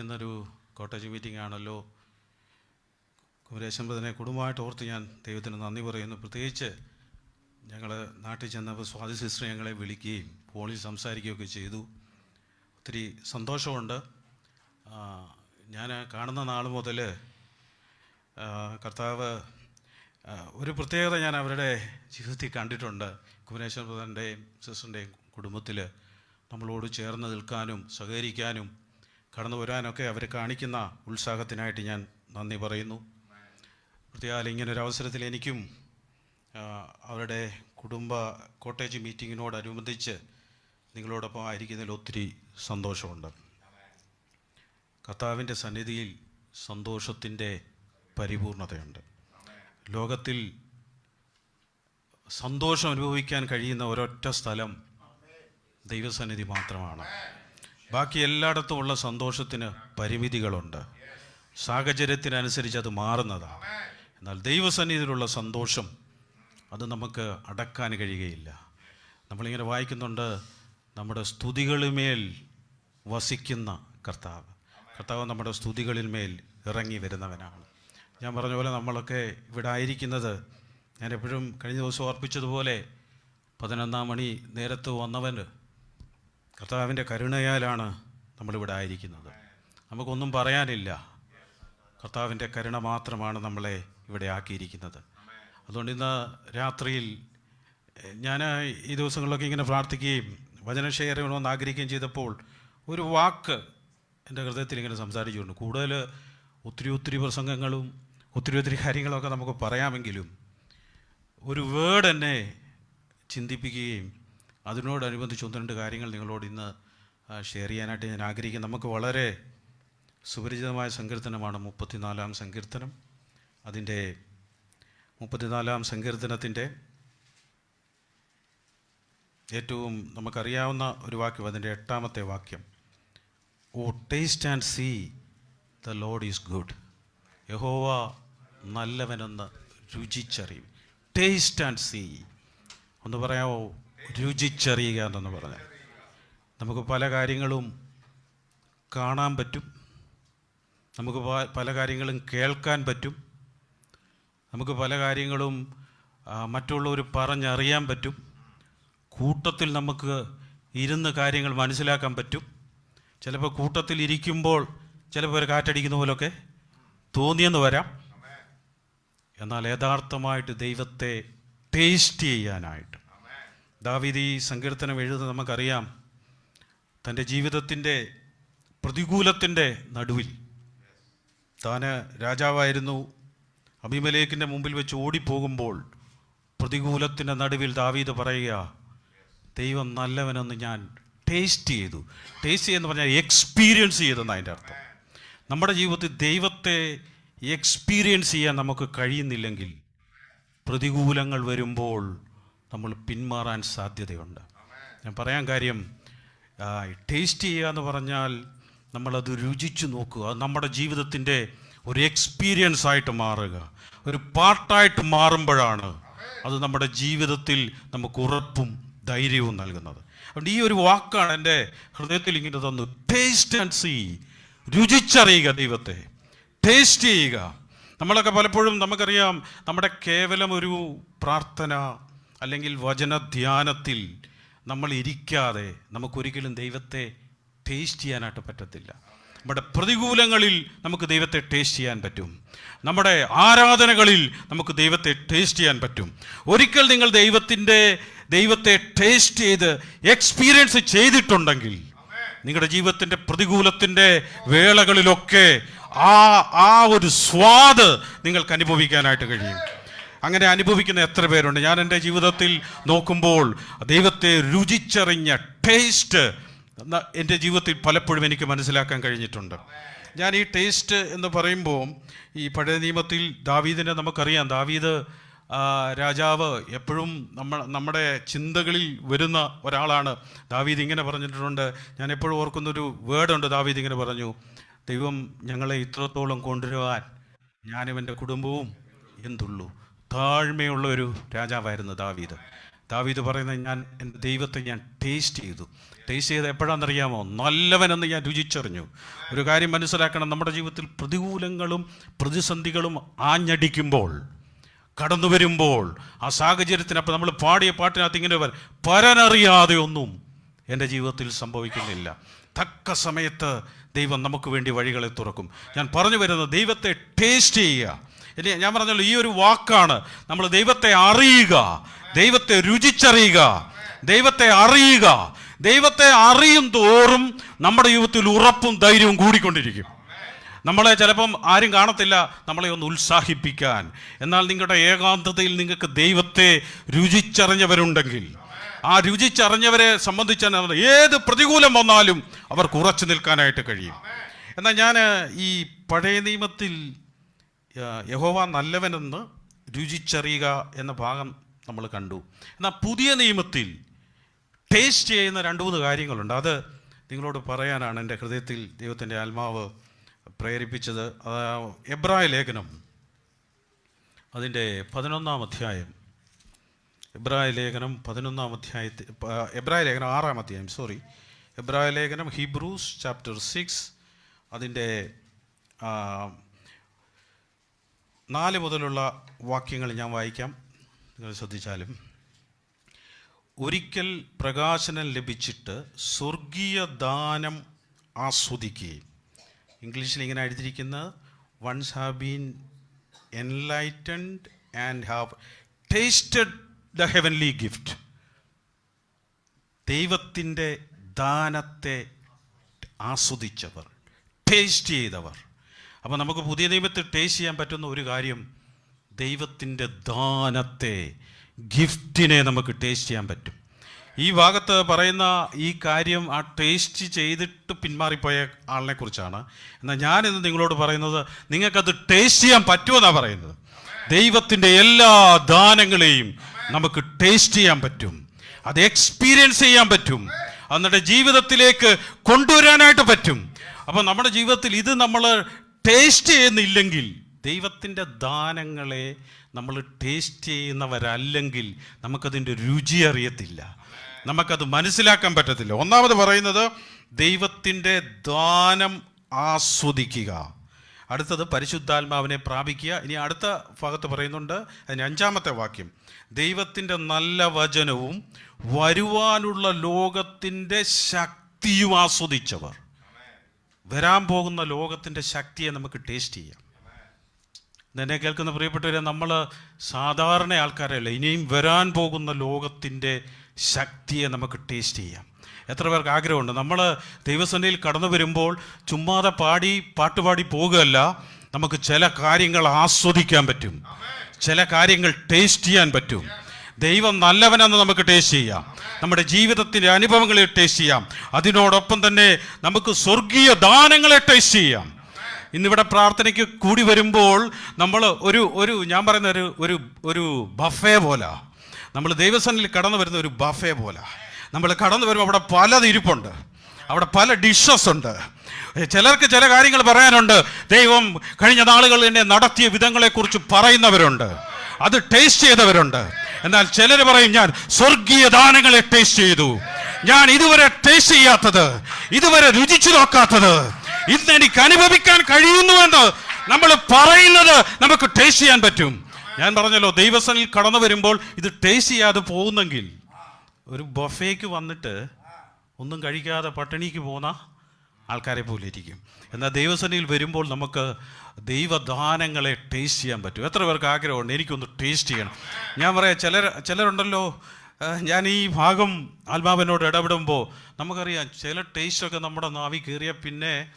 എന്നൊരു cottage meeting ആണല്ലോ. കുമരേശമ്പതിനെ കുടുംബമായിട്ട് ഓർത്ത് ഞാൻ ദൈവത്തിന് നന്ദി പറയുന്നു. പ്രത്യേകിച്ച് ഞങ്ങൾ നാട്ടിൽ ചെന്നപ്പോൾ സ്വാതി സിസ്റ്റർ ഞങ്ങളെ വിളിക്കുകയും ഫോണിൽ സംസാരിക്കുകയൊക്കെ ചെയ്തു. ഒത്തിരി സന്തോഷമുണ്ട്. ഞാൻ കാണുന്ന നാൾ മുതൽ കർത്താവ് ഒരു പ്രത്യേകത ഞാൻ അവരുടെ ജീവിതത്തിൽ കണ്ടിട്ടുണ്ട്. കുമരേശ്വര ബ്രദറിന്റെയും സിസ്റ്ററിന്റെയും കുടുംബത്തിൽ നമ്മളോട് ചേർന്ന് നിൽക്കാനും സഹകരിക്കാനും കടന്നു വരാനൊക്കെ അവർ കാണിക്കുന്ന ഉത്സാഹത്തിനായിട്ട് ഞാൻ നന്ദി പറയുന്നു. പ്രത്യേക ഇങ്ങനെ ഒരു അവസരത്തിൽ എനിക്കും അവരുടെ കുടുംബ കോട്ടേജ് മീറ്റിങ്ങിനോടനുബന്ധിച്ച് നിങ്ങളോടൊപ്പം ആയിരിക്കുന്നതിൽ ഒത്തിരി സന്തോഷമുണ്ട്. കർത്താവിന്റെ സന്നിധിയിൽ സന്തോഷത്തിന്റെ പരിപൂർണതയുണ്ട്. ലോകത്തിൽ സന്തോഷം അനുഭവിക്കാൻ കഴിയുന്ന ഒരൊറ്റ സ്ഥലം ദൈവസന്നിധി മാത്രമാണ്. ബാക്കി എല്ലായിടത്തും ഉള്ള സന്തോഷത്തിന് പരിമിതികളുണ്ട്. സാഹചര്യത്തിനനുസരിച്ച് അത് മാറുന്നതാണ് എന്നാൽ ദൈവസന്നിധിയിലുള്ള സന്തോഷം അത് നമുക്ക് അടക്കാൻ കഴിയുകയില്ല. നമ്മളിങ്ങനെ വായിക്കുന്നുണ്ട് നമ്മുടെ സ്തുതികളിന്മേൽ വസിക്കുന്ന കർത്താവ്. കർത്താവ് നമ്മുടെ സ്തുതികളിന്മേൽ ഇറങ്ങി വരുന്നവനാണ്. ഞാൻ പറഞ്ഞ പോലെ നമ്മളൊക്കെ ഇവിടെ ആയിരിക്കുന്നത് ഞാൻ എപ്പോഴും കഴിഞ്ഞ ദിവസം ഓർപ്പിച്ചതുപോലെ പതിനൊന്നാം മണി നേരത്ത് വന്നവന് കർത്താവിന്റെ കരുണയാലാണ് നമ്മളിവിടെ ആയിരിക്കുന്നത്. നമുക്കൊന്നും പറയാനില്ല. കർത്താവിന്റെ കരുണ മാത്രമാണ് നമ്മളെ ഇവിടെ ആക്കിയിരിക്കുന്നത്. അതുകൊണ്ട് ഇന്ന് രാത്രിയിൽ ഞാൻ ഈ ദിവസങ്ങളിലൊക്കെ ഇങ്ങനെ പ്രാർത്ഥിക്കുകയും വചനം ഷെയർ ആഗ്രഹിക്കുകയും ചെയ്തപ്പോൾ ഒരു വാക്ക് എന്റെ ഹൃദയത്തിൽ ഇങ്ങനെ സംസാരിച്ചുകൊണ്ട് കൂടുതൽ ഒത്തിരി ഒത്തിരി പ്രസംഗങ്ങളും ഒത്തിരി ഒത്തിരി കാര്യങ്ങളൊക്കെ നമുക്ക് പറയാമെങ്കിലും ഒരു വേർഡ് എന്നെ ചിന്തിപ്പിക്കുകയും അതിനോടനുബന്ധിച്ച് ഒന്ന് രണ്ട് കാര്യങ്ങൾ നിങ്ങളോട് ഇന്ന് ഷെയർ ചെയ്യാനായിട്ട് ഞാൻ ആഗ്രഹിക്കുന്നു. നമുക്ക് വളരെ സുപരിചിതമായ സങ്കീർത്തനമാണ് മുപ്പത്തിനാലാം സങ്കീർത്തനം. അതിന്റെ മുപ്പത്തിനാലാം സങ്കീർത്തനത്തിന്റെ ഏറ്റവും നമുക്കറിയാവുന്ന ഒരു വാക്യം അതിന്റെ എട്ടാമത്തെ വാക്യം. O taste and see the Lord is good യഹോവ നല്ലവനെന്ന് രുചിച്ചറിയും. ടേസ്റ്റ് ആൻഡ് സീ ഒന്ന് പറയാമോ രുചിച്ചറിയുക എന്നൊന്ന് പറഞ്ഞാൽ നമുക്ക് പല കാര്യങ്ങളും കാണാൻ പറ്റും. നമുക്ക് പല കാര്യങ്ങളും കേൾക്കാൻ പറ്റും. നമുക്ക് പല കാര്യങ്ങളും മറ്റുള്ളവർ പറഞ്ഞറിയാൻ പറ്റും. കൂട്ടത്തിൽ നമുക്ക് ഇരുന്ന് കാര്യങ്ങൾ മനസ്സിലാക്കാൻ പറ്റും. ചിലപ്പോൾ കൂട്ടത്തിൽ ഇരിക്കുമ്പോൾ ചിലപ്പോൾ ഒരു കാറ്റടിക്കുന്ന പോലൊക്കെ തോന്നിയെന്ന് വരാം. എന്നാൽ യഥാർത്ഥമായിട്ട് ദൈവത്തെ ടേസ്റ്റ് ചെയ്യാനായിട്ട് ദാവീദ് ഈ സങ്കീർത്തനം എഴുതുന്നത് നമുക്കറിയാം. തന്റെ ജീവിതത്തിന്റെ പ്രതികൂലത്തിന്റെ നടുവിൽ. താന് രാജാവായിരുന്നു. അഭിമലേഖിന്റെ മുമ്പിൽ വെച്ച് ഓടിപ്പോകുമ്പോൾ പ്രതികൂലത്തിന്റെ നടുവിൽ ദാവീദ് പറയുക ദൈവം നല്ലവനെന്ന് ഞാൻ ടേസ്റ്റ് ചെയ്തു. ടേസ്റ്റ് എന്ന് പറഞ്ഞാൽ എക്സ്പീരിയൻസ് ചെയ്തെന്ന് അതിന്റെ അർത്ഥം. നമ്മുടെ ജീവിതത്തിൽ ദൈവത്തെ എക്സ്പീരിയൻസ് ചെയ്യാൻ നമുക്ക് കഴിയുന്നില്ലെങ്കിൽ പ്രതികൂലങ്ങൾ വരുമ്പോൾ നമ്മൾ പിന്മാറാൻ സാധ്യതയുണ്ട്. ഞാൻ പറയാൻ കാര്യം ടേസ്റ്റ് ചെയ്യുക എന്ന് പറഞ്ഞാൽ നമ്മളത് രുചിച്ചു നോക്കുക അത് നമ്മുടെ ജീവിതത്തിന്റെ ഒരു എക്സ്പീരിയൻസ് ആയിട്ട് മാറുക ഒരു പാർട്ടായിട്ട് മാറുമ്പോഴാണ് അത് നമ്മുടെ ജീവിതത്തിൽ നമുക്ക് ഉറപ്പും ധൈര്യവും നൽകുന്നത്. അതുകൊണ്ട് ഈ ഒരു വാക്കാണ് എന്റെ ഹൃദയത്തിൽ ഇങ്ങനെ തന്നു ടേസ്റ്റ് ആൻഡ് സീ രുചിച്ചറിയുക ദൈവത്തെ ടേസ്റ്റ് ചെയ്യുക. നമ്മളൊക്കെ പലപ്പോഴും നമുക്കറിയാം നമ്മുടെ കേവലം ഒരു പ്രാർത്ഥന അല്ലെങ്കിൽ വചനധ്യാനത്തിൽ നമ്മൾ ഇരിക്കാതെ നമുക്കൊരിക്കലും ദൈവത്തെ ടേസ്റ്റ് ചെയ്യാനായിട്ട് പറ്റത്തില്ല. നമ്മുടെ പ്രതികൂലങ്ങളിൽ നമുക്ക് ദൈവത്തെ ടേസ്റ്റ് ചെയ്യാൻ പറ്റും. നമ്മുടെ ആരാധനകളിൽ നമുക്ക് ദൈവത്തെ ടേസ്റ്റ് ചെയ്യാൻ പറ്റും. ഒരിക്കൽ നിങ്ങൾ ദൈവത്തിന്റെ ദൈവത്തെ ടേസ്റ്റ് ചെയ്ത് എക്സ്പീരിയൻസ് ചെയ്തിട്ടുണ്ടെങ്കിൽ നിങ്ങളുടെ ജീവിതത്തിന്റെ പ്രതികൂലത്തിന്റെ വേളകളിലൊക്കെ ആ ആ ഒരു സ്വാദ് നിങ്ങൾക്ക് അനുഭവിക്കാനായിട്ട് കഴിയും. അങ്ങനെ അനുഭവിക്കുന്ന എത്ര പേരുണ്ട്? ഞാൻ എന്റെ ജീവിതത്തിൽ നോക്കുമ്പോൾ ദൈവത്തെ രുചിച്ചറിഞ്ഞ ടേസ്റ്റ് എന്റെ ജീവിതത്തിൽ പലപ്പോഴും എനിക്ക് മനസ്സിലാക്കാൻ കഴിഞ്ഞിട്ടുണ്ട്. ഞാൻ ഈ ടേസ്റ്റ് എന്ന് പറയുമ്പോൾ ഈ പഴയ നിയമത്തിൽ ദാവീദിനെ നമുക്കറിയാം. ദാവീദ് രാജാവ് എപ്പോഴും നമ്മ നമ്മുടെ ചിന്തകളിൽ വരുന്ന ഒരാളാണ്. ദാവീദ് ഇങ്ങനെ പറഞ്ഞിട്ടുണ്ട്. ഞാൻ എപ്പോഴും ഓർക്കുന്നൊരു വേർഡുണ്ട് ദാവീദ് ഇങ്ങനെ പറഞ്ഞു. ദൈവം ഞങ്ങളെ ഇത്രത്തോളം കൊണ്ടുവരുവാൻ ഞാനും എന്റെ കുടുംബവും എന്തുള്ളൂ? താഴ്മയുള്ള ഒരു രാജാവായിരുന്നു ദാവീദ്. ദാവീദ് പറയുന്നത് ഞാൻ എന്റെ ദൈവത്തെ ഞാൻ ടേസ്റ്റ് ചെയ്തു. ടേസ്റ്റ് ചെയ്ത് എപ്പോഴാണെന്നറിയാമോ? നല്ലവനെന്ന് ഞാൻ രുചിച്ചറിഞ്ഞു. ഒരു കാര്യം മനസ്സിലാക്കണം നമ്മുടെ ജീവിതത്തിൽ പ്രതികൂലങ്ങളും പ്രതിസന്ധികളും ആഞ്ഞടിക്കുമ്പോൾ കടന്നു വരുമ്പോൾ ആ സാഹചര്യത്തിന് അപ്പം നമ്മൾ പാടിയ പാട്ടിനകത്ത് ഇങ്ങനെ വരും പരനറിയാതെ ഒന്നും എന്റെ ജീവിതത്തിൽ സംഭവിക്കുന്നില്ല. തക്ക സമയത്ത് ദൈവം നമുക്ക് വേണ്ടി വഴികളെ തുറക്കും. ഞാൻ പറഞ്ഞു വരുന്നത് ദൈവത്തെ ടേസ്റ്റ് ചെയ്യുക. ഇനി ഞാൻ പറഞ്ഞല്ലോ ഈ ഒരു വാക്കാണ് നമ്മൾ ദൈവത്തെ അറിയുക ദൈവത്തെ രുചിച്ചറിയുക ദൈവത്തെ അറിയുക ദൈവത്തെ അറിയും തോറും നമ്മുടെ ജീവിതത്തിൽ ഉറപ്പും ധൈര്യവും കൂടിക്കൊണ്ടിരിക്കും. നമ്മളെ ചിലപ്പം ആരും കാണത്തില്ല നമ്മളെ ഒന്ന് ഉത്സാഹിപ്പിക്കാൻ. എന്നാൽ നിങ്ങളുടെ ഏകാന്തതയിൽ നിങ്ങൾക്ക് ദൈവത്തെ രുചിച്ചറിഞ്ഞവരുണ്ടെങ്കിൽ ആ രുചിച്ചറിഞ്ഞവരെ സംബന്ധിച്ച് ഏത് പ്രതികൂലം വന്നാലും അവർക്ക് ഉറച്ചു നിൽക്കാനായിട്ട് കഴിയും. എന്നാൽ ഞാൻ ഈ പഴയ നിയമത്തിൽ യഹോവ നല്ലവനെന്ന് രുചിച്ചറിയുക എന്ന ഭാഗം നമ്മൾ കണ്ടു. എന്നാൽ പുതിയ നിയമത്തിൽ ടേസ്റ്റ് ചെയ്യുന്ന രണ്ട് മൂന്ന് കാര്യങ്ങളുണ്ട്. അത് നിങ്ങളോട് പറയാനാണ് എന്റെ ഹൃദയത്തിൽ ദൈവത്തിന്റെ ആത്മാവ് പ്രേരിപ്പിച്ചത്. എബ്രായ ലേഖനം അതിന്റെ പതിനൊന്നാം അധ്യായം. എബ്രായ ലേഖനം പതിനൊന്നാം അധ്യായത്തിൽ എബ്രായ ലേഖനം ആറാം അധ്യായം സോറി എബ്രായ ലേഖനം ഹീബ്രൂസ് ചാപ്റ്റർ സിക്സ് അതിന്റെ നാല് മുതലുള്ള വാക്യങ്ങൾ ഞാൻ വായിക്കാം. നിങ്ങൾ ശ്രദ്ധിച്ചാലും. ഒരിക്കൽ പ്രകാശനം ലഭിച്ചിട്ട് സ്വർഗീയ ദാനം ആസ്വദിക്കുകയും. ഇംഗ്ലീഷിൽ ഇങ്ങനെ എഴുതിയിരിക്കുന്നത് once have been enlightened and have tasted the heavenly gift ദൈവത്തിന്റെ ദാനത്തെ ആസ്വദിച്ചവർ ടേസ്റ്റ് ചെയ്തവർ. അപ്പോൾ നമുക്ക് പുതിയ ദൈവത്തിൽ ടേസ്റ്റ് ചെയ്യാൻ പറ്റുന്ന ഒരു കാര്യം ദൈവത്തിന്റെ ദാനത്തെ ഗിഫ്റ്റിനെ നമുക്ക് ടേസ്റ്റ് ചെയ്യാൻ പറ്റും. ഈ ഭാഗത്ത് പറയുന്ന ഈ കാര്യം ആ ടേസ്റ്റ് ചെയ്തിട്ട് പിന്മാറിപ്പോയ ആളിനെ കുറിച്ചാണ്. എന്നാൽ ഞാനിന്ന് നിങ്ങളോട് പറയുന്നത് നിങ്ങൾക്കത് ടേസ്റ്റ് ചെയ്യാൻ പറ്റുമെന്നാണ് പറയുന്നത്. ദൈവത്തിന്റെ എല്ലാ ദാനങ്ങളെയും നമുക്ക് ടേസ്റ്റ് ചെയ്യാൻ പറ്റും. അത് എക്സ്പീരിയൻസ് ചെയ്യാൻ പറ്റും. എന്നിട്ട് ജീവിതത്തിലേക്ക് കൊണ്ടുവരാനായിട്ട് പറ്റും. അപ്പോൾ നമ്മുടെ ജീവിതത്തിൽ ഇത് നമ്മൾ ടേസ്റ്റ് ചെയ്യുന്നില്ലെങ്കിൽ ദൈവത്തിന്റെ ദാനങ്ങളെ നമ്മൾ ടേസ്റ്റ് ചെയ്യുന്നവരല്ലെങ്കിൽ നമുക്കതിന്റെ രുചി അറിയത്തില്ല. നമുക്കത് മനസ്സിലാക്കാൻ പറ്റത്തില്ല. ഒന്നാമത് പറയുന്നത് ദൈവത്തിന്റെ ദാനം ആസ്വദിക്കുക. അടുത്തത് പരിശുദ്ധാത്മാവിനെ പ്രാപിക്കുക. ഇനി അടുത്ത ഭാഗത്ത് പറയുന്നുണ്ട് അതിന് അഞ്ചാമത്തെ വാക്യം. ദൈവത്തിന്റെ നല്ല വചനവും വരുവാനുള്ള ലോകത്തിന്റെ ശക്തിയും ആസ്വദിച്ചവർ. വരാൻ പോകുന്ന ലോകത്തിന്റെ ശക്തിയെ നമുക്ക് ടേസ്റ്റ് ചെയ്യാം. നിന്നെ കേൾക്കുന്ന പ്രിയപ്പെട്ടവരെ നമ്മൾ സാധാരണ ആൾക്കാരല്ല ഇനിയും വരാൻ പോകുന്ന ലോകത്തിന്റെ ശക്തിയെ നമുക്ക് ടേസ്റ്റ് ചെയ്യാം. എത്ര പേർക്ക് ആഗ്രഹമുണ്ട്? നമ്മൾ ദൈവസന്നിധിയിൽ കടന്നു വരുമ്പോൾ ചുമ്മാതെ പാടി പാട്ടുപാടി പോകുകയല്ല നമുക്ക് ചില കാര്യങ്ങൾ ആസ്വദിക്കാൻ പറ്റും. ചില കാര്യങ്ങൾ ടേസ്റ്റ് ചെയ്യാൻ പറ്റും. ദൈവം നല്ലവനെന്ന് നമുക്ക് ടേസ്റ്റ് ചെയ്യാം. നമ്മുടെ ജീവിതത്തിന്റെ അനുഭവങ്ങളെ ടേസ്റ്റ് ചെയ്യാം. അതിനോടൊപ്പം തന്നെ നമുക്ക് സ്വർഗീയ ദാനങ്ങളെ ടേസ്റ്റ് ചെയ്യാം. ഇന്നിവിടെ പ്രാർത്ഥനയ്ക്ക് കൂടി വരുമ്പോൾ നമ്മൾ ഒരു ഒരു ഞാൻ പറയുന്ന ഒരു ഒരു ഒരു ബഫേ പോലെ. നമ്മൾ ദൈവസനിൽ കടന്നു വരുന്ന ഒരു ബഫേ പോലെ. നമ്മൾ കടന്നു വരുമ്പോൾ അവിടെ പലത് ഇരിപ്പുണ്ട്. അവിടെ പല ഡിഷസ് ഉണ്ട്. ചിലർക്ക് ചില കാര്യങ്ങൾ പറയാനുണ്ട്. ദൈവം കഴിഞ്ഞ നാളുകൾ എന്നെ നടത്തിയ വിധങ്ങളെക്കുറിച്ച് പറയുന്നവരുണ്ട്. അത് ടേസ്റ്റ് ചെയ്തവരുണ്ട്. എന്നാൽ ചിലർ പറയും ഞാൻ സ്വർഗീയ ദാനങ്ങളെ ടേസ്റ്റ് ചെയ്തു. ഞാൻ ഇതുവരെ ടേസ്റ്റ് ചെയ്യാത്തത് ഇതുവരെ രുചിച്ചു നോക്കാത്തത് ഇന്ന് എനിക്ക് അനുഭവിക്കാൻ കഴിയുന്നുവെന്ന് നമ്മൾ പറയുന്നത് നമുക്ക് ടേസ്റ്റ് ചെയ്യാൻ പറ്റും. ഞാൻ പറഞ്ഞല്ലോ ദൈവസനിൽ കടന്നു വരുമ്പോൾ ഇത് ടേസ്റ്റ് ചെയ്യാതെ പോകുന്നെങ്കിൽ ഒരു ബൊഫേക്ക് വന്നിട്ട് ഒന്നും കഴിക്കാതെ പട്ടിണിക്ക് പോകുന്ന ആൾക്കാരെ പോലെ ഇരിക്കും. എന്നാൽ ദൈവസന്നിധിയിൽ വരുമ്പോൾ നമുക്ക് ദൈവദാനങ്ങളെ ടേസ്റ്റ് ചെയ്യാൻ പറ്റും. എത്ര പേർക്ക് ആഗ്രഹമുണ്ട്? എനിക്കൊന്ന് ടേസ്റ്റ് ചെയ്യണം. ഞാൻ പറയാം ചിലർ ചിലരുണ്ടല്ലോ ഞാൻ ഈ ഭാഗം ആത്മാവിനോട് ഇടപെടുമ്പോൾ നമുക്കറിയാം ചില ടേസ്റ്റൊക്കെ നമ്മുടെ നാവി കയറിയ പിന്നെ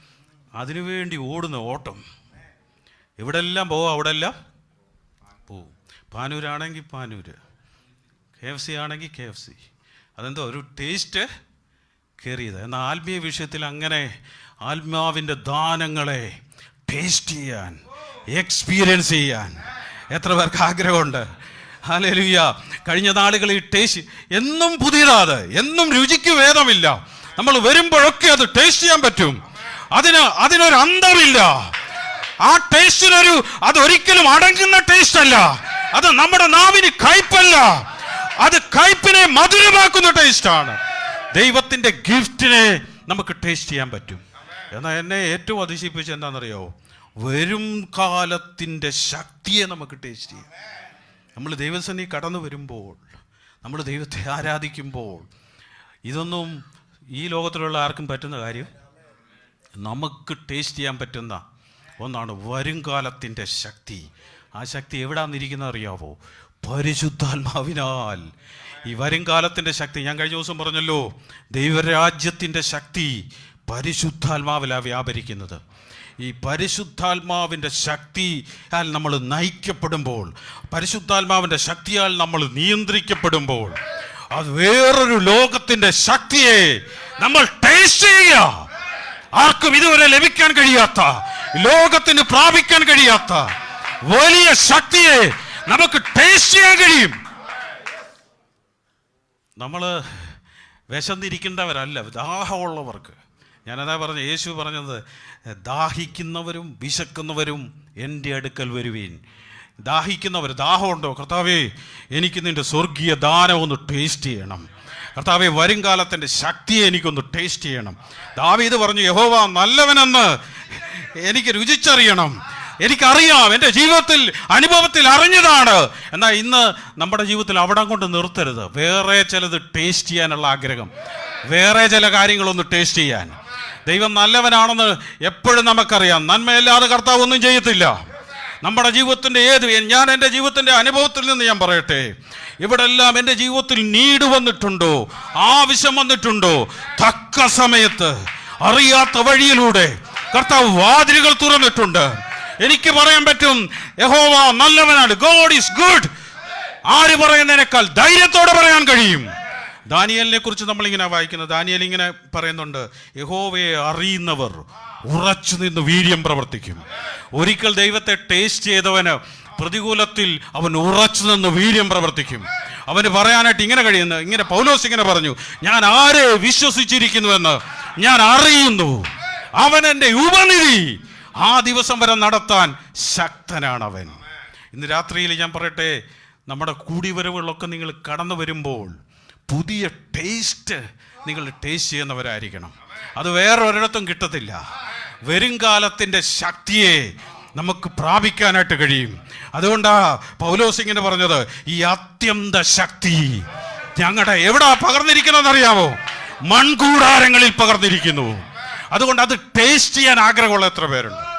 അതിനുവേണ്ടി ഓടുന്ന ഓട്ടം. എവിടെല്ലാം പോവും അവിടെല്ലാം പോവും. പാനൂരാണെങ്കിൽ പാനൂര് കെ എഫ് സി ആണെങ്കിൽ കെ എഫ് സി അതെന്തോ ഒരു ടേസ്റ്റ് കയറിയത്. എന്നാൽ ആത്മീയ വിഷയത്തിൽ അങ്ങനെ ആത്മാവിന്റെ ദാനങ്ങളെ ടേസ്റ്റ് ചെയ്യാൻ എക്സ്പീരിയൻസ് ചെയ്യാൻ. എത്ര പേർക്ക് ആഗ്രഹമുണ്ട്? ഹാലേലുയ്യ കഴിഞ്ഞ നാളുകളിൽ ടേസ്റ്റ് എന്നും പുതിയതാത് എന്നും രുചിക്ക് ഭേദമില്ല നമ്മൾ വരുമ്പോഴൊക്കെ അത് ടേസ്റ്റ് ചെയ്യാൻ പറ്റും. അതിന് അതിനൊരു അന്തമില്ല. ആ ടേസ്റ്റിനൊരു അതൊരിക്കലും അടങ്ങുന്ന ടേസ്റ്റ് അല്ല. അത് നമ്മുടെ നാവിന് കയ്പല്ല. അത് കയ്പിനെ മധുരമാക്കുന്ന ടേസ്റ്റാണ് ദൈവത്തിന്റെ ഗിഫ്റ്റിനെ നമുക്ക് ടേസ്റ്റ് ചെയ്യാൻ പറ്റും. എന്നാൽ എന്നെ ഏറ്റവും അതിശയിപ്പിച്ച എന്താണെന്നറിയോ? വരും കാലത്തിന്റെ ശക്തിയെ നമുക്ക് ടേസ്റ്റ് ചെയ്യാം. നമ്മൾ ദൈവസന്നി കടന്നു വരുമ്പോൾ നമ്മൾ ദൈവത്തെ ആരാധിക്കുമ്പോൾ ഇതൊന്നും ഈ ലോകത്തിലുള്ള ആർക്കും പറ്റുന്ന കാര്യം? നമുക്ക് ടേസ്റ്റ് ചെയ്യാൻ പറ്റുന്ന ഒന്നാണ് വരും വരുംകാലത്തിന്റെ ശക്തി. ആ ശക്തി എവിടാന്നിരിക്കുന്നത് അറിയാവോ? പരിശുദ്ധാത്മാവിനാൽ. ഈ വരും കാലത്തിന്റെ ശക്തി ഞാൻ കഴിഞ്ഞ ദിവസം പറഞ്ഞല്ലോ ദൈവരാജ്യത്തിന്റെ ശക്തി പരിശുദ്ധാത്മാവിലാണ് വ്യാപരിക്കുന്നത്. ഈ പരിശുദ്ധാത്മാവിന്റെ ശക്തിയാൽ നമ്മൾ നയിക്കപ്പെടുമ്പോൾ പരിശുദ്ധാത്മാവിന്റെ ശക്തിയാൽ നമ്മൾ നിയന്ത്രിക്കപ്പെടുമ്പോൾ അത് വേറൊരു ലോകത്തിന്റെ ശക്തിയെ നമ്മൾ ടേസ്റ്റ് ചെയ്യുക. ആർക്കും ഇതുവരെ ലഭിക്കാൻ കഴിയാത്ത ലോകത്തിന് പ്രാപിക്കാൻ കഴിയാത്ത വലിയ ശക്തിയെ നമുക്ക് ടേസ്റ്റ് ചെയ്യാൻ കഴിയും. നമ്മൾ വിശന്നിരിക്കേണ്ടവരല്ല ദാഹമുള്ളവർക്ക്. ഞാനതാ പറഞ്ഞ യേശു പറഞ്ഞത് ദാഹിക്കുന്നവരും വിശക്കുന്നവരും എന്റെ അടുക്കൽ വരുവീൻ. ദാഹിക്കുന്നവർ ദാഹമുണ്ടോ? കർത്താവേ എനിക്ക് നിന്റെ സ്വർഗീയ ദാനം ഒന്ന് ടേസ്റ്റ് ചെയ്യണം. കർത്താവേ വരും കാലത്തിന്റെ ശക്തിയെ എനിക്കൊന്ന് ടേസ്റ്റ് ചെയ്യണം. ദാവീദ് പറഞ്ഞു യഹോവ നല്ലവനെന്ന് എനിക്ക് രുചിച്ചറിയണം. എനിക്കറിയാം എന്റെ ജീവിതത്തിൽ അനുഭവത്തിൽ അറിഞ്ഞതാണ്. എന്നാൽ ഇന്ന് നമ്മുടെ ജീവിതത്തിൽ അവിടം കൊണ്ട് നിർത്തരുത്. വേറെ ചിലത് ടേസ്റ്റ് ചെയ്യാനുള്ള ആഗ്രഹം. വേറെ ചില കാര്യങ്ങളൊന്ന് ടേസ്റ്റ് ചെയ്യാൻ. ദൈവം നല്ലവനാണെന്ന് എപ്പോഴും നമുക്കറിയാം. നന്മയല്ലാതെ കർത്താവ് ഒന്നും ചെയ്യത്തില്ല. നമ്മുടെ ജീവിതത്തിന്റെ ഏത് ഞാൻ എന്റെ ജീവിതത്തിന്റെ അനുഭവത്തിൽ നിന്ന് ഞാൻ പറയട്ടെ. ഇവിടെ എല്ലാം എന്റെ ജീവിതത്തിൽ നീട് വന്നിട്ടുണ്ടോ? ആവശ്യം വന്നിട്ടുണ്ടോ? തക്ക സമയത്ത് അറിയാത്ത വഴിയിലൂടെ കർത്താവ് വാതിലുകൾ തുറന്നിട്ടുണ്ട്. എനിക്ക് പറയാൻ പറ്റും യഹോവ നല്ലവനാണ്. God is good. ആര് പറയുന്നതിനേക്കാൾ ധൈര്യത്തോടെ പറയാൻ കഴിയും. ദാനിയലിനെ കുറിച്ച് നമ്മളിങ്ങനെ വായിക്കുന്നത് ദാനിയൽ ഇങ്ങനെ പറയുന്നുണ്ട് യഹോവയെ അറിയുന്നവർ ഉറച്ചു നിന്ന് വീര്യം പ്രവർത്തിക്കും. ഒരിക്കൽ ദൈവത്തെ ടേസ്റ്റ് ചെയ്തവന് പ്രതികൂലത്തിൽ അവൻ ഉറച്ചു നിന്ന് വീര്യം പ്രവർത്തിക്കും. അവന് പറയാനായിട്ട് ഇങ്ങനെ കഴിയുന്നു. ഇങ്ങനെ പൗലോസ് ഇങ്ങനെ പറഞ്ഞു ഞാൻ ആരെ വിശ്വസിച്ചിരിക്കുന്നുവെന്ന് ഞാൻ അറിയുന്നു. അവൻ എന്റെ ഉപനിധി. ആ ദിവസം വരെ നടത്താൻ ശക്തനാണ് അവൻ ഇന്ന് രാത്രിയിൽ ഞാൻ പറയട്ടെ നമ്മുടെ കൂടിവരവുകളൊക്കെ നിങ്ങൾ കടന്നു വരുമ്പോൾ പുതിയ ടേസ്റ്റ് നിങ്ങൾ ടേസ്റ്റ് ചെയ്യുന്നവരായിരിക്കണം. അത് വേറെ ഒരിടത്തും കിട്ടത്തില്ല. വരും കാലത്തിന്റെ ശക്തിയെ നമുക്ക് പ്രാപിക്കാനായിട്ട് കഴിയും. അതുകൊണ്ടാ പൗലോസിങ്ങിന് പറഞ്ഞത് ഈ അത്യന്ത ശക്തി ഞങ്ങളുടെ എവിടാ പകർന്നിരിക്കുന്നതെന്ന് അറിയാമോ മൺകൂടാരങ്ങളിൽ പകർന്നിരിക്കുന്നു. അതുകൊണ്ട് അത് ടേസ്റ്റ് ചെയ്യാൻ ആഗ്രഹമുള്ള എത്ര പേരുണ്ട്?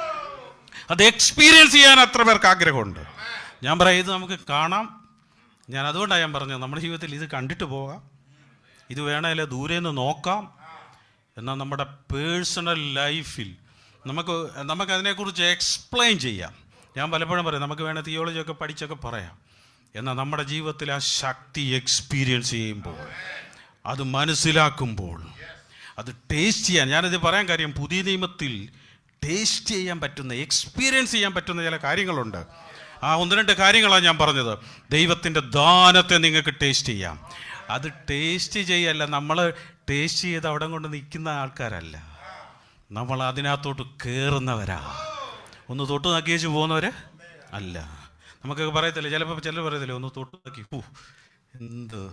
അത് എക്സ്പീരിയൻസ് ചെയ്യാൻ എത്ര പേർക്ക് ആഗ്രഹമുണ്ട്? ഞാൻ പറയാം ഇത് നമുക്ക് കാണാം. ഞാൻ അതുകൊണ്ടാണ് ഞാൻ പറഞ്ഞത് നമ്മുടെ ജീവിതത്തിൽ ഇത് കണ്ടിട്ട് പോകാം. ഇത് വേണമെങ്കിൽ ദൂരെ നിന്ന് നോക്കാം. എന്നാൽ നമ്മുടെ പേഴ്സണൽ ലൈഫിൽ നമുക്ക് നമുക്കതിനെക്കുറിച്ച് എക്സ്പ്ലെയിൻ ചെയ്യാം. ഞാൻ പലപ്പോഴും പറയാം നമുക്ക് വേണേൽ തിയോളജിയൊക്കെ പഠിച്ചൊക്കെ പറയാം. എന്നാൽ നമ്മുടെ ജീവിതത്തിൽ ആ ശക്തി എക്സ്പീരിയൻസ് ചെയ്യുമ്പോൾ അത് മനസ്സിലാക്കുമ്പോൾ അത് ടേസ്റ്റ് ചെയ്യാൻ ഞാനിത് പറയാൻ കാര്യം പുതിയ നിയമത്തിൽ ടേസ്റ്റ് ചെയ്യാൻ പറ്റുന്ന എക്സ്പീരിയൻസ് ചെയ്യാൻ പറ്റുന്ന ചില കാര്യങ്ങളുണ്ട്. ആ ഒന്ന് രണ്ട് കാര്യങ്ങളാണ് ഞാൻ പറഞ്ഞത്. ദൈവത്തിന്റെ ദാനത്തെ നിങ്ങൾക്ക് ടേസ്റ്റ് ചെയ്യാം. അത് ടേസ്റ്റ് ചെയ്യല്ല നമ്മൾ ടേസ്റ്റ് ചെയ്ത് അവിടെ കൊണ്ട് നിൽക്കുന്ന ആൾക്കാരല്ല. നമ്മൾ അതിനകത്തോട്ട് കയറുന്നവരാ ഒന്ന് തൊട്ട് നക്കിയേച്ച് പോകുന്നവർ അല്ല. നമുക്കൊക്കെ പറയത്തില്ല ചിലപ്പോൾ ചിലർ പറയത്തില്ലേ ഒന്ന് തൊട്ട് നോക്കി. ഹൂ എന്ത്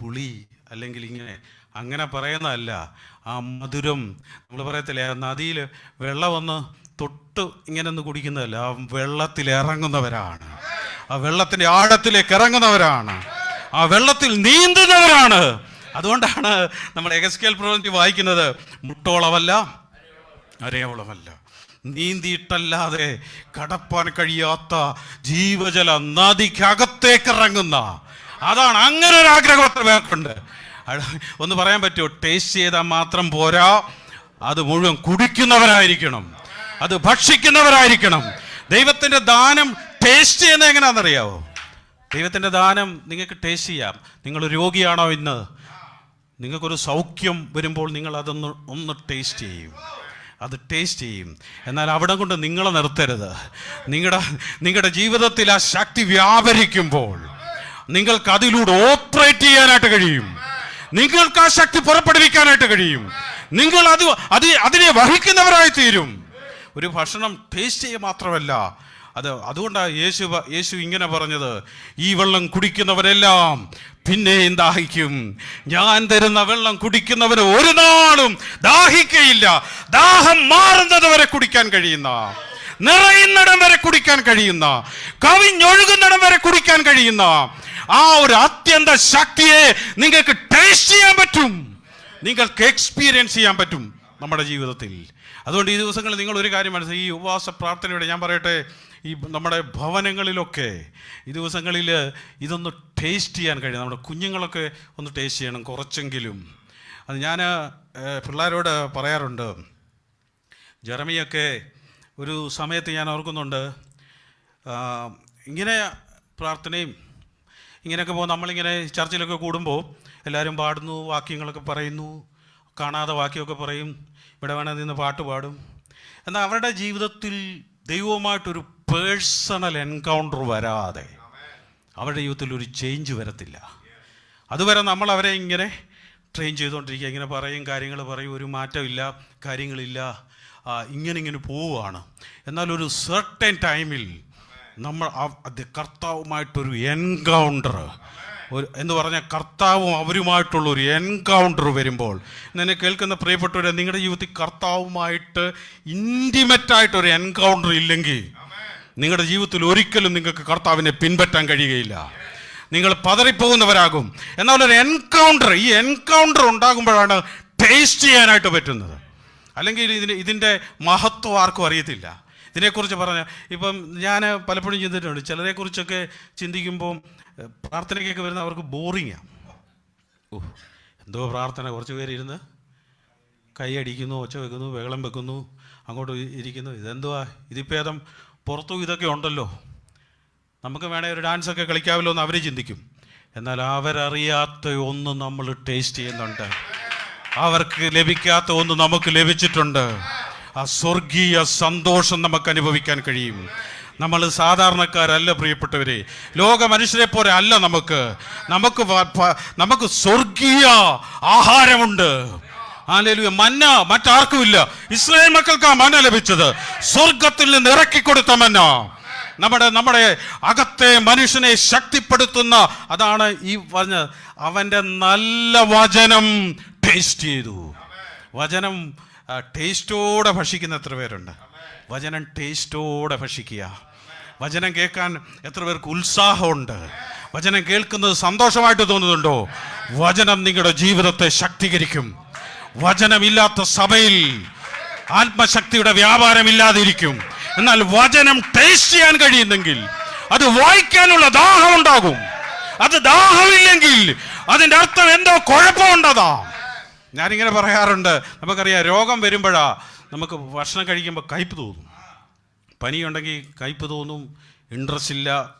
പുളി അല്ലെങ്കിൽ ഇങ്ങനെ. അങ്ങനെ പറയുന്നതല്ല. ആ മധുരം നമ്മൾ പറയത്തില്ലേ നദിയിൽ വെള്ളം വന്ന് തൊട്ട് ഇങ്ങനെ ഒന്ന് കുടിക്കുന്നതല്ല ആ വെള്ളത്തിൽ ഇറങ്ങുന്നവരാണ്. ആ വെള്ളത്തിന്റെ ആഴത്തിലേക്ക് ഇറങ്ങുന്നവരാണ്. ആ വെള്ളത്തിൽ നീന്തുന്നവരാണ്. അതുകൊണ്ടാണ് നമ്മൾ എഗസ്കേൽ പ്രവൃത്തി വായിക്കുന്നത് മുട്ടോളമല്ല അരയോളമല്ല നീന്തിയിട്ടല്ലാതെ കടപ്പാൻ കഴിയാത്ത ജീവജല നദിക്കകത്തേക്ക് ഇറങ്ങുന്ന അതാണ് അങ്ങനെ ഒരു ആഗ്രഹം അത്ര പേർക്കുണ്ട് ഒന്ന് പറയാൻ പറ്റുമോ? ടേസ്റ്റ് ചെയ്താൽ മാത്രം പോരാ അത് മുഴുവൻ കുടിക്കുന്നവരായിരിക്കണം അത് ഭക്ഷിക്കുന്നവരായിരിക്കണം. ദൈവത്തിന്റെ ദാനം ടേസ്റ്റ് ചെയ്യുന്നത് എങ്ങനെയാണെന്നറിയാവോ? ദൈവത്തിന്റെ ദാനം നിങ്ങൾക്ക് ടേസ്റ്റ് ചെയ്യാം. നിങ്ങൾ രോഗിയാണോ ഇന്ന്? നിങ്ങൾക്കൊരു സൗഖ്യം വരുമ്പോൾ നിങ്ങൾ അതൊന്ന് ഒന്ന് ടേസ്റ്റ് ചെയ്യും. അത് ടേസ്റ്റ് ചെയ്യും. എന്നാൽ അവിടെ കൊണ്ട് നിങ്ങളെ നിർത്തരുത്. നിങ്ങളുടെ നിങ്ങളുടെ ജീവിതത്തിൽ ആ ശക്തി വ്യാപരിക്കുമ്പോൾ നിങ്ങൾക്ക് അതിലൂടെ ഓപ്പറേറ്റ് ചെയ്യാനായിട്ട് കഴിയും. നിങ്ങൾക്ക് ആ ശക്തി പുറപ്പെടുവിക്കാനായിട്ട് കഴിയും. നിങ്ങൾ അത് അത് അതിനെ വഹിക്കുന്നവരായി തീരും ഒരു ഭക്ഷണം ടേസ്റ്റ് ചെയ്യുക മാത്രമല്ല. അത് അതുകൊണ്ടാണ് യേശു യേശു ഇങ്ങനെ പറഞ്ഞത് ഈ വെള്ളം കുടിക്കുന്നവരെല്ലാം പിന്നെയും ദാഹിക്കും. ഞാൻ തരുന്ന വെള്ളം കുടിക്കുന്നവന് ഒരു നാളും ദാഹിക്കയില്ല. ദാഹം മാറുന്നത് വരെ കുടിക്കാൻ കഴിയുന്ന നിറയുന്നിടം വരെ കുടിക്കാൻ കഴിയുന്ന കവിഞ്ഞൊഴുകുന്നിടം വരെ കുടിക്കാൻ കഴിയുന്ന ആ ഒരു അത്യന്ത ശക്തിയെ നിങ്ങൾക്ക് ടേസ്റ്റ് ചെയ്യാൻ പറ്റും. നിങ്ങൾക്ക് എക്സ്പീരിയൻസ് ചെയ്യാൻ പറ്റും നമ്മുടെ ജീവിതത്തിൽ. അതുകൊണ്ട് ഈ ദിവസങ്ങളിൽ നിങ്ങൾ ഒരു കാര്യം മനസ്സിലാക്കി ഈ ഉപവാസ പ്രാർത്ഥനയുടെ ഞാൻ പറയട്ടെ ഈ നമ്മുടെ ഭവനങ്ങളിലൊക്കെ ഈ ദിവസങ്ങളിൽ ഇതൊന്ന് ടേസ്റ്റ് ചെയ്യാൻ കഴിയും നമ്മുടെ കുഞ്ഞുങ്ങളൊക്കെ ഒന്ന് ടേസ്റ്റ് ചെയ്യണം കുറച്ചെങ്കിലും. അത് ഞാൻ പിള്ളേരോട് പറയാറുണ്ട്. ജെറമിയൊക്കെ ഒരു സമയത്ത് ഞാൻ ഓർക്കുന്നുണ്ട് ഇങ്ങനെ പ്രാർത്ഥനയും ഇങ്ങനെയൊക്കെ പോകും. നമ്മളിങ്ങനെ ചർച്ചിലൊക്കെ കൂടുമ്പോൾ എല്ലാവരും പാടുന്നു വാക്യങ്ങളൊക്കെ പറയുന്നു കാണാതെ വാക്യമൊക്കെ പറയും. ഇവിടെ വേണമെങ്കിൽ നിന്ന് പാട്ട് പാടും. എന്നാൽ അവരുടെ ജീവിതത്തിൽ ദൈവവുമായിട്ടൊരു പേഴ്സണൽ എൻകൗണ്ടർ വരാതെ അവരുടെ ജീവിതത്തിൽ ഒരു ചേഞ്ച് വരത്തില്ല. അതുവരെ നമ്മൾ അവരെ ഇങ്ങനെ ട്രെയിൻ ചെയ്തുകൊണ്ടിരിക്കുക ഇങ്ങനെ പറയും കാര്യങ്ങൾ പറയും ഒരു മാറ്റമില്ല കാര്യങ്ങളില്ല ഇങ്ങനെ ഇങ്ങനെ പോവുകയാണ്. എന്നാൽ ഒരു സെർട്ടൻ ടൈമിൽ നമ്മൾ കർത്താവുമായിട്ടൊരു എൻകൗണ്ടർ ഒരു എന്ന് പറഞ്ഞ കർത്താവും അവരുമായിട്ടുള്ള ഒരു എൻകൗണ്ടർ വരുമ്പോൾ എന്നെ കേൾക്കുന്ന പ്രിയപ്പെട്ടവരെ നിങ്ങളുടെ ജീവിതത്തിൽ കർത്താവുമായിട്ട് ഇന്റിമറ്റ് ആയിട്ടൊരു എൻകൗണ്ടർ ഇല്ലെങ്കിൽ നിങ്ങളുടെ ജീവിതത്തിൽ ഒരിക്കലും നിങ്ങൾക്ക് കർത്താവിനെ പിൻപറ്റാൻ കഴിയുകയില്ല. നിങ്ങൾ പതറിപ്പോകുന്നവരാകും. എന്നാൽ ഒരു എൻകൗണ്ടർ ഈ എൻകൗണ്ടർ ഉണ്ടാകുമ്പോഴാണ് ടേസ്റ്റ് ചെയ്യാനായിട്ട് പറ്റുന്നത്. അല്ലെങ്കിൽ ഇതിന് ഇതിന്റെ മഹത്വം ആർക്കും അറിയത്തില്ല. ഇതിനെക്കുറിച്ച് പറഞ്ഞ ഇപ്പം ഞാൻ പലപ്പോഴും ചിന്തിച്ചിട്ടുണ്ട് ചിലരെക്കുറിച്ചൊക്കെ ചിന്തിക്കുമ്പോൾ പ്രാർത്ഥനയ്ക്കൊക്കെ വരുന്ന അവർക്ക് ബോറിങ്ങാണ് ഓ. എന്തോ പ്രാർത്ഥന കുറച്ച് പേര് ഇരുന്ന് കൈയടിക്കുന്നു ഒച്ച വെക്കുന്നു വെള്ളം വെക്കുന്നു അങ്ങോട്ട് ഇരിക്കുന്നു. ഇതെന്തുവാ? ഇതിപ്പേദം പുറത്തും ഇതൊക്കെ ഉണ്ടല്ലോ. നമുക്ക് വേണേൽ ഒരു ഡാൻസൊക്കെ കളിക്കാമല്ലോ എന്ന് അവർ ചിന്തിക്കും. എന്നാൽ അവരറിയാത്ത ഒന്ന് നമ്മൾ ടേസ്റ്റ് ചെയ്യുന്നുണ്ട്. അവർക്ക് ലഭിക്കാത്ത ഒന്ന് നമുക്ക് ലഭിച്ചിട്ടുണ്ട്. ആ സ്വർഗീയ സന്തോഷം നമുക്ക് അനുഭവിക്കാൻ കഴിയും. നമ്മൾ സാധാരണക്കാരല്ല പ്രിയപ്പെട്ടവരെ. ലോക മനുഷ്യരെ പോലെ അല്ല നമുക്ക്. നമുക്ക് നമുക്ക് സ്വർഗീയ ആഹാരമുണ്ട്. ആലേലു മന്ന മറ്റാർക്കുമില്ല. ഇസ്രായേൽ മക്കൾക്ക് ആ മന്ന ലഭിച്ചത്. സ്വർഗത്തിൽ നിന്ന് ഇറക്കി കൊടുത്ത മന്ന. നമ്മുടെ നമ്മുടെ അകത്തെ മനുഷ്യനെ ശക്തിപ്പെടുത്തുന്ന അതാണ് ഈ പറഞ്ഞ അവന്റെ നല്ല വചനം ടേസ്റ്റ് ചെയ്തു. വചനം ടേസ്റ്റോടെ ഭക്ഷിക്കുന്ന എത്ര പേരുണ്ട്? വചനം ടേസ്റ്റോടെ ഭക്ഷിക്കുക. വചനം കേൾക്കാൻ എത്ര പേർക്ക് ഉത്സാഹമുണ്ട്. വചനം കേൾക്കുന്നത് സന്തോഷമായിട്ട് തോന്നുന്നുണ്ടോ? വചനം നിങ്ങളുടെ ജീവിതത്തെ ശക്തീകരിക്കും. വചനമില്ലാത്ത സഭയിൽ ആത്മശക്തിയുടെ വ്യാപാരമില്ലാതിരിക്കും. എന്നാൽ വചനം ടേസ്റ്റ് ചെയ്യാൻ കഴിയുന്നെങ്കിൽ അത് വായിക്കാനുള്ള ദാഹം ഉണ്ടാകും അത് ദാഹമില്ലെങ്കിൽ അതിന്റെ അർത്ഥം എന്തോ കുഴപ്പമുണ്ടതാ ഞാനിങ്ങനെ പറയാറുണ്ട്. നമുക്കറിയാം രോഗം വരുമ്പോഴാ നമുക്ക് ഭക്ഷണം കഴിക്കുമ്പോൾ കയ്പ് തോന്നും. പനിയുണ്ടെങ്കിൽ കയ്പ് തോന്നും ഇൻട്രസ്റ്റ് ഇല്ല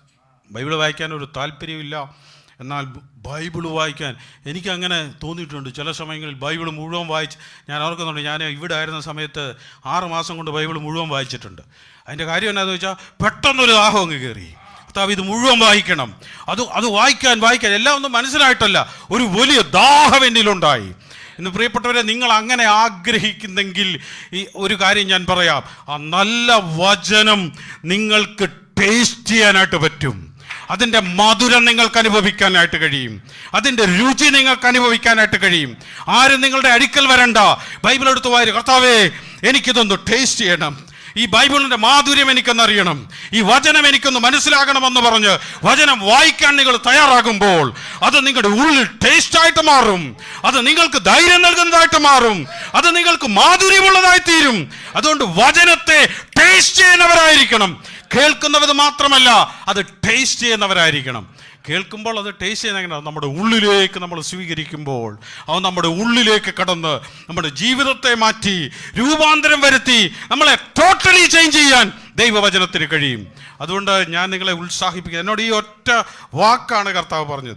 ബൈബിൾ വായിക്കാൻ ഒരു താല്പര്യമില്ല. എന്നാൽ ബൈബിൾ വായിക്കാൻ എനിക്ക് അങ്ങനെ തോന്നിയിട്ടുണ്ട്. ചില സമയങ്ങളിൽ ബൈബിൾ മുഴുവൻ വായിച്ച് ഞാൻ ഓർക്കുന്നുണ്ട് ഞാൻ ഇവിടെ ആയിരുന്ന സമയത്ത് ആറ് മാസം കൊണ്ട് ബൈബിൾ മുഴുവൻ വായിച്ചിട്ടുണ്ട്. അതിന്റെ കാര്യം എന്നാന്ന് വെച്ചാൽ പെട്ടെന്നൊരു ദാഹം അങ്ങ് കയറി കർത്താവ് ഇത് മുഴുവൻ വായിക്കണം. അത് അത് വായിക്കാൻ വായിക്കാൻ എല്ലാം ഒന്നും മനസ്സിലായിട്ടല്ല. ഒരു വലിയ ദാഹം എന്നിലുണ്ടായി. ഇന്ന് പ്രിയപ്പെട്ടവരെ നിങ്ങൾ അങ്ങനെ ആഗ്രഹിക്കുന്നെങ്കിൽ ഈ ഒരു കാര്യം ഞാൻ പറയാം. ആ നല്ല വചനം നിങ്ങൾക്ക് ടേസ്റ്റ് ചെയ്യാനായിട്ട് പറ്റും. അതിന്റെ മധുരം നിങ്ങൾക്ക് അനുഭവിക്കാനായിട്ട് കഴിയും. അതിന്റെ രുചി നിങ്ങൾക്ക് അനുഭവിക്കാനായിട്ട് കഴിയും. ആരും നിങ്ങളുടെ അടിക്കൽ വരണ്ട. ബൈബിൾ എടുത്ത് വാരി കർത്താവേ എനിക്കിതൊന്ന് ടേസ്റ്റ് ചെയ്യണം. ഈ ബൈബിളിന്റെ മാധുര്യം എനിക്കൊന്നറിയണം. ഈ വചനം എനിക്കൊന്ന് മനസ്സിലാകണമെന്ന് പറഞ്ഞ് വചനം വായിക്കാൻ നിങ്ങൾ തയ്യാറാകുമ്പോൾ അത് നിങ്ങളുടെ ഉള്ളിൽ ടേസ്റ്റായിട്ട് മാറും. അത് നിങ്ങൾക്ക് ധൈര്യം നൽകുന്നതായിട്ട് മാറും. അത് നിങ്ങൾക്ക് മാധുര്യമുള്ളതായി തീരും. അതുകൊണ്ട് വചനത്തെ ടേസ്റ്റ് ചെയ്യുന്നവരായിരിക്കണം. കേൾക്കുന്നവർ മാത്രമല്ല അത് ടേസ്റ്റ് ചെയ്യുന്നവരായിരിക്കണം. കേൾക്കുമ്പോൾ അത് ടേസ്റ്റ് ചെയ്യുന്ന എങ്ങനെയാണ് നമ്മുടെ ഉള്ളിലേക്ക് നമ്മൾ സ്വീകരിക്കുമ്പോൾ അത് നമ്മുടെ ഉള്ളിലേക്ക് കടന്ന് നമ്മുടെ ജീവിതത്തെ മാറ്റി രൂപാന്തരം വരുത്തി നമ്മളെ ടോട്ടലി ചേഞ്ച് ചെയ്യാൻ ദൈവവചനത്തിന് കഴിയും. അതുകൊണ്ട് ഞാൻ നിങ്ങളെ ഉത്സാഹിപ്പിക്കുക എന്നോട് ഈ ഒറ്റ വാക്കാണ് കർത്താവ് പറഞ്ഞത്.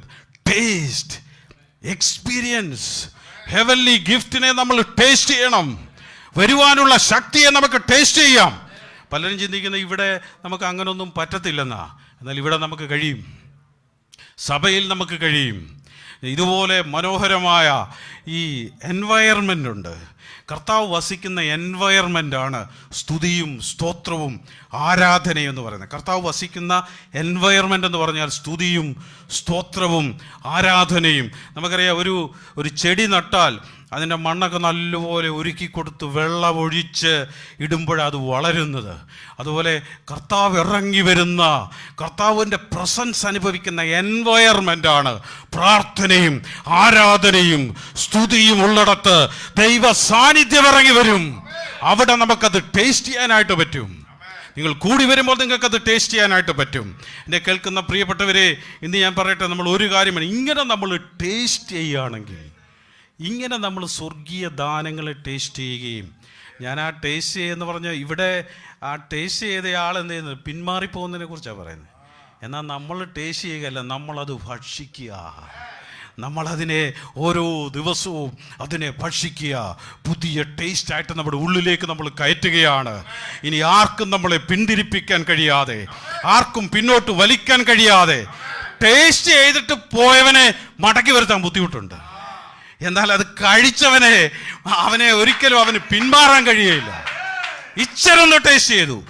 ടേസ്റ്റ് എക്സ്പീരിയൻസ് ഹെവൻലി ഗിഫ്റ്റിനെ നമ്മൾ ടേസ്റ്റ് ചെയ്യണം. വരുവാനുള്ള ശക്തിയെ നമുക്ക് ടേസ്റ്റ് ചെയ്യാം. പലരും ചിന്തിക്കുന്ന ഇവിടെ നമുക്ക് അങ്ങനൊന്നും പറ്റത്തില്ലെന്നാ. എന്നാൽ ഇവിടെ നമുക്ക് കഴിയും. സഭയിൽ നമുക്ക് കഴിയും. ഇതുപോലെ മനോഹരമായ ഈ എൻവയർമെന്റ് ഉണ്ട്. കർത്താവ് വസിക്കുന്ന എൻവയർമെന്റ് ആണ് സ്തുതിയും സ്തോത്രവും ആരാധനയും എന്ന് പറയുന്നത്. കർത്താവ് വസിക്കുന്ന എൻവയർമെന്റ് എന്ന് പറഞ്ഞാൽ സ്തുതിയും സ്തോത്രവും ആരാധനയും. നമുക്കറിയാം ഒരു ഒരു ചെടി നട്ടാൽ അതിന്റെ മണ്ണൊക്കെ നല്ലപോലെ ഒരുക്കി കൊടുത്ത് വെള്ളമൊഴിച്ച് ഇടുമ്പോഴാണ് അത് വളരുന്നത്. അതുപോലെ കർത്താവ് ഇറങ്ങി വരുന്ന കർത്താവിന്റെ പ്രസൻസ് അനുഭവിക്കുന്ന എൻവയർമെന്റാണ് പ്രാർത്ഥനയും ആരാധനയും. സ്തുതിയും ഉള്ളിടത്ത് ദൈവ സാന്നിധ്യം ഇറങ്ങി വരും. അവിടെ നമുക്കത് ടേസ്റ്റ് ചെയ്യാനായിട്ട് പറ്റും. നിങ്ങൾ കൂടി വരുമ്പോൾ നിങ്ങൾക്കത് ടേസ്റ്റ് ചെയ്യാനായിട്ട് പറ്റും. എന്നെ കേൾക്കുന്ന പ്രിയപ്പെട്ടവരെ ഇന്ന് ഞാൻ പറയട്ടെ നമ്മൾ ഒരു കാര്യമാണ് ഇങ്ങനെ നമ്മൾ ടേസ്റ്റ് ചെയ്യുകയാണെങ്കിൽ ഇങ്ങനെ നമ്മൾ സ്വർഗീയ ദാനങ്ങൾ ടേസ്റ്റ് ചെയ്യുകയും ഞാൻ ആ ടേസ്റ്റ് ചെയ്യുന്ന പറഞ്ഞ ഇവിടെ ആ ടേസ്റ്റ് ചെയ്ത ആൾ എന്ത് ചെയ്യുന്നത് പിന്മാറിപ്പോകുന്നതിനെ കുറിച്ചാണ് പറയുന്നത്. എന്നാൽ നമ്മൾ ടേസ്റ്റ് ചെയ്യുകയല്ല നമ്മളത് ഭക്ഷിക്കുക. നമ്മളതിനെ ഓരോ ദിവസവും അതിനെ ഭക്ഷിക്കുക. പുതിയ ടേസ്റ്റായിട്ട് നമ്മുടെ ഉള്ളിലേക്ക് നമ്മൾ കയറ്റുകയാണ്. ഇനി ആർക്കും നമ്മളെ പിന്തിരിപ്പിക്കാൻ കഴിയാതെ ആർക്കും പിന്നോട്ട് വലിക്കാൻ കഴിയാതെ ടേസ്റ്റ് ചെയ്തിട്ട് പോയവനെ മടക്കി വരുത്താൻ ബുദ്ധിമുട്ടുണ്ട്. എന്നാൽ അത് കഴിച്ചവനെ അവനെ ഒരിക്കലും അവന് പിന്മാറാൻ കഴിയുകയില്ല. ഇച്ചരൊന്ന് ടേസ്റ്റ് ചെയ്തു.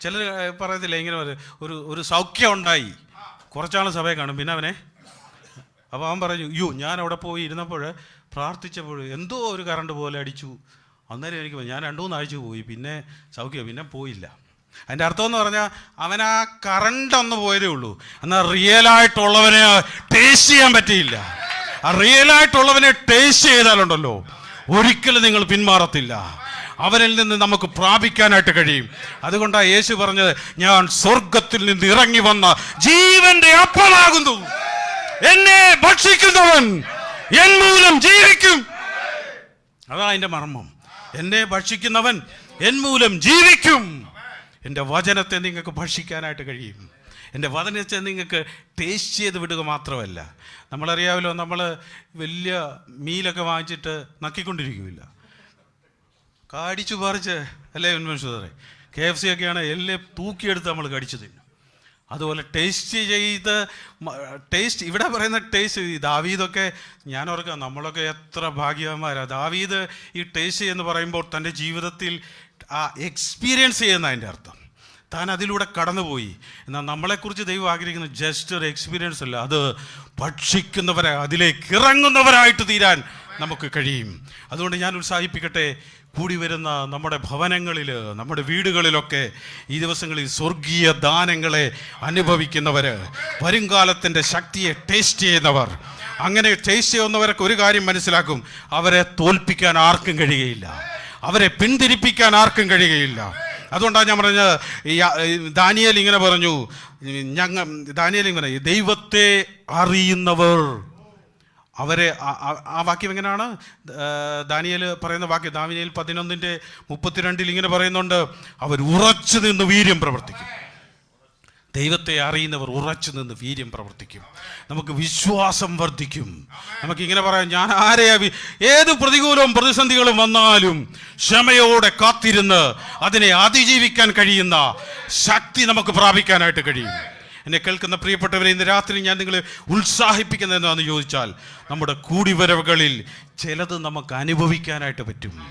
ചിലർ പറയത്തില്ല ഇങ്ങനെ ഒരു ഒരു സൗഖ്യം ഉണ്ടായി. കുറച്ചാൾ സഭയെ കാണും. പിന്നെ അവനെ അപ്പോൾ അവൻ പറഞ്ഞു യോ ഞാൻ അവിടെ പോയി ഇരുന്നപ്പോൾ പ്രാർത്ഥിച്ചപ്പോൾ എന്തോ ഒരു കറണ്ട് പോലെ അടിച്ചു. അന്നേരം എനിക്ക് ഞാൻ രണ്ടു മൂന്നാഴ്ച പോയി. പിന്നെ സൗഖ്യം പിന്നെ പോയില്ല. അതിന്റെ അർത്ഥം എന്ന് പറഞ്ഞാൽ അവൻ ആ കറണ്ട് ഒന്ന് പോയതേ ഉള്ളൂ. എന്നാൽ റിയലായിട്ടുള്ളവനെ ടേസ്റ്റ് ചെയ്യാൻ പറ്റിയില്ല. ആ റിയലായിട്ടുള്ളവനെ ടേസ്റ്റ് ചെയ്താലുണ്ടല്ലോ. ഒരിക്കലും നിങ്ങൾ പിന്മാറത്തില്ല. അവനിൽ നിന്ന് നമുക്ക് പ്രാപിക്കാനായിട്ട് കഴിയും. അതുകൊണ്ടാണ് യേശു പറഞ്ഞത് ഞാൻ സ്വർഗത്തിൽ നിന്ന് ഇറങ്ങി വന്ന ജീവന്റെ അപ്പമാകുന്നു എന്നെ ഭക്ഷിക്കുന്നവൻ എൻ മൂലം ജീവിക്കും. അതാ അതിന്റെ മർമ്മം. എന്നെ ഭക്ഷിക്കുന്നവൻ എൻ മൂലം ജീവിക്കും. എന്റെ വചനത്തെ നിങ്ങൾക്ക് ഭക്ഷിക്കാനായിട്ട് കഴിയും. എന്റെ വചനത്തെ നിങ്ങൾക്ക് ടേസ്റ്റ് ചെയ്ത് വിടുക മാത്രമല്ല. നമ്മളറിയാമല്ലോ നമ്മൾ വലിയ മീലൊക്കെ വാങ്ങിച്ചിട്ട് നക്കിക്കൊണ്ടിരിക്കുമില്ല. കടിച്ചു പറിച്ച് അല്ലേ ഉന്മേഷേ കെ എഫ് സി ഒക്കെയാണ് എല്ലാം തൂക്കിയെടുത്ത് നമ്മൾ കടിച്ചു തിന്നും. അതുപോലെ ടേസ്റ്റ് ചെയ്ത് ടേസ്റ്റ് ഇവിടെ പറയുന്ന ടേസ്റ്റ് ദാവീദൊക്കെ ഞാൻ ഓർക്കാം നമ്മളൊക്കെ എത്ര ഭാഗ്യവാന്മാരാണ് ദാവീദ് ഈ ടേസ്റ്റ് എന്ന് പറയുമ്പോൾ തന്റെ ജീവിതത്തിൽ ആ എക്സ്പീരിയൻസ് ചെയ്യുന്ന അതിന്റെ അർത്ഥം. താൻ അതിലൂടെ കടന്നുപോയി. എന്നാൽ നമ്മളെക്കുറിച്ച് ദൈവം ആഗ്രഹിക്കുന്ന ജസ്റ്റ് ഒരു എക്സ്പീരിയൻസ് അല്ല. അത് ഭക്ഷിക്കുന്നവരെ അതിലേക്ക് ഇറങ്ങുന്നവരായിട്ട് തീരാൻ നമുക്ക് കഴിയും. അതുകൊണ്ട് ഞാൻ ഉത്സാഹിപ്പിക്കട്ടെ കൂടി വരുന്ന നമ്മുടെ ഭവനങ്ങളിൽ നമ്മുടെ വീടുകളിലൊക്കെ ഈ ദിവസങ്ങളിൽ സ്വർഗീയ ദാനങ്ങളെ അനുഭവിക്കുന്നവർ വരുംകാലത്തിന്റെ ശക്തിയെ ടേസ്റ്റ് ചെയ്യുന്നവർ അങ്ങനെ ടേസ്റ്റ് ചെയ്യുന്നവരൊക്കെ ഒരു കാര്യം മനസ്സിലാക്കും അവരെ തോൽപ്പിക്കാൻ ആർക്കും കഴിയുകയില്ല. അവരെ പിന്തിരിപ്പിക്കാൻ ആർക്കും കഴിയുകയില്ല. അതുകൊണ്ടാണ് ഞാൻ പറഞ്ഞത് ഈ ദാനിയൽ ഇങ്ങനെ പറഞ്ഞു ഞങ്ങൾ ദാനിയൽ ഇങ്ങനെ ദൈവത്തെ അറിയുന്നവർ. അവരെ ആ വാക്യം എങ്ങനെയാണ്? ദാനിയൽ പറയുന്ന വാക്യം ദാനിയൽ പതിനൊന്നിന്റെ മുപ്പത്തിരണ്ടിൽ ഇങ്ങനെ പറയുന്നുണ്ട് അവർ ഉറച്ചു നിന്ന് വീര്യം പ്രവർത്തിക്കും. ദൈവത്തെ അറിയുന്നവർ ഉറച്ചു നിന്ന് വീര്യം പ്രവർത്തിക്കും. നമുക്ക് വിശ്വാസം വർദ്ധിക്കും. നമുക്ക് ഇങ്ങനെ പറയാം ഞാൻ ആരെയാ ഏത് പ്രതികൂലവും പ്രതിസന്ധികളും വന്നാലും ക്ഷമയോടെ കാത്തിരുന്ന് അതിനെ അതിജീവിക്കാൻ കഴിയുന്ന ശക്തി നമുക്ക് പ്രാപിക്കാനായിട്ട് കഴിയും. എന്നെ കേൾക്കുന്ന പ്രിയപ്പെട്ടവരെ ഇന്ന് രാത്രി ഞാൻ നിങ്ങളെ ഉത്സാഹിപ്പിക്കുന്നത് എന്താണെന്ന് ചോദിച്ചാൽ നമ്മുടെ കൂടിവരവുകളിൽ ചിലത് നമുക്ക് അനുഭവിക്കാനായിട്ട് പറ്റും.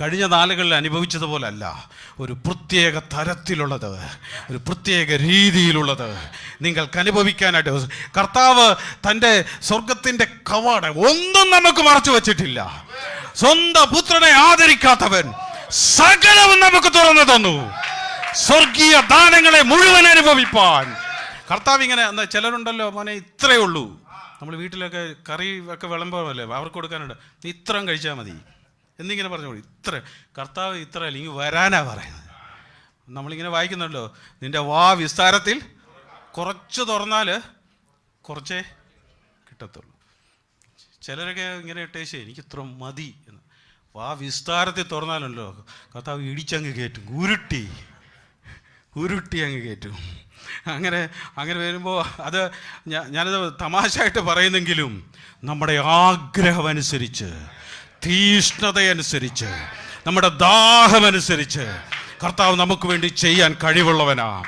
കഴിഞ്ഞ നാളുകളിൽ അനുഭവിച്ചതുപോലല്ല. ഒരു പ്രത്യേക തരത്തിലുള്ളത് ഒരു പ്രത്യേക രീതിയിലുള്ളത് നിങ്ങൾക്ക് അനുഭവിക്കാനായിട്ട് കർത്താവ് തന്റെ സ്വർഗത്തിന്റെ കവാട ഒന്നും നമുക്ക് മറച്ചു വച്ചിട്ടില്ല. സ്വന്തം പുത്രനെ ആദരിക്കാത്തവൻ സകലവും നമുക്ക് തുറന്നു തന്നു. സ്വർഗീയ ദാനങ്ങളെ മുഴുവൻ അനുഭവിപ്പാൻ. കർത്താവ് ഇങ്ങനെ എന്താ ചിലരുണ്ടല്ലോ മോനെ ഇത്രയേ ഉള്ളൂ. നമ്മൾ വീട്ടിലൊക്കെ കറി ഒക്കെ വിളമ്പല്ലേ അവർക്ക് കൊടുക്കാനുണ്ട്. ഇത്രയും കഴിച്ചാൽ മതി. എന്നിങ്ങനെ പറഞ്ഞോളൂ ഇത്ര കർത്താവ് ഇത്ര അല്ലെങ്കിൽ വരാനാ പറയുന്നത്. നമ്മളിങ്ങനെ വായിക്കുന്നുണ്ടല്ലോ നിന്റെ വാ വിസ്താരത്തിൽ കുറച്ച് തുറന്നാൽ കുറച്ചേ കിട്ടത്തുള്ളൂ. ചിലരൊക്കെ ഇങ്ങനെ ഇട്ടേശ് എനിക്ക് ഇത്ര മതി എന്ന്. വാ വിസ്താരത്തിൽ തുറന്നാലല്ലോ കർത്താവ് ഇടിച്ചങ്ങ് കയറ്റും. ഉരുട്ടി ഉരുട്ടി അങ്ങ് കയറ്റും. അങ്ങനെ അങ്ങനെ വരുമ്പോൾ അത് ഞാനത് തമാശയായിട്ട് പറയുന്നെങ്കിലും നമ്മുടെ ആഗ്രഹമനുസരിച്ച് തീഷ്ണതയനുസരിച്ച് നമ്മുടെ ദാഹമനുസരിച്ച് കർത്താവ് നമുക്ക് വേണ്ടി ചെയ്യാൻ കഴിവുള്ളവനാ.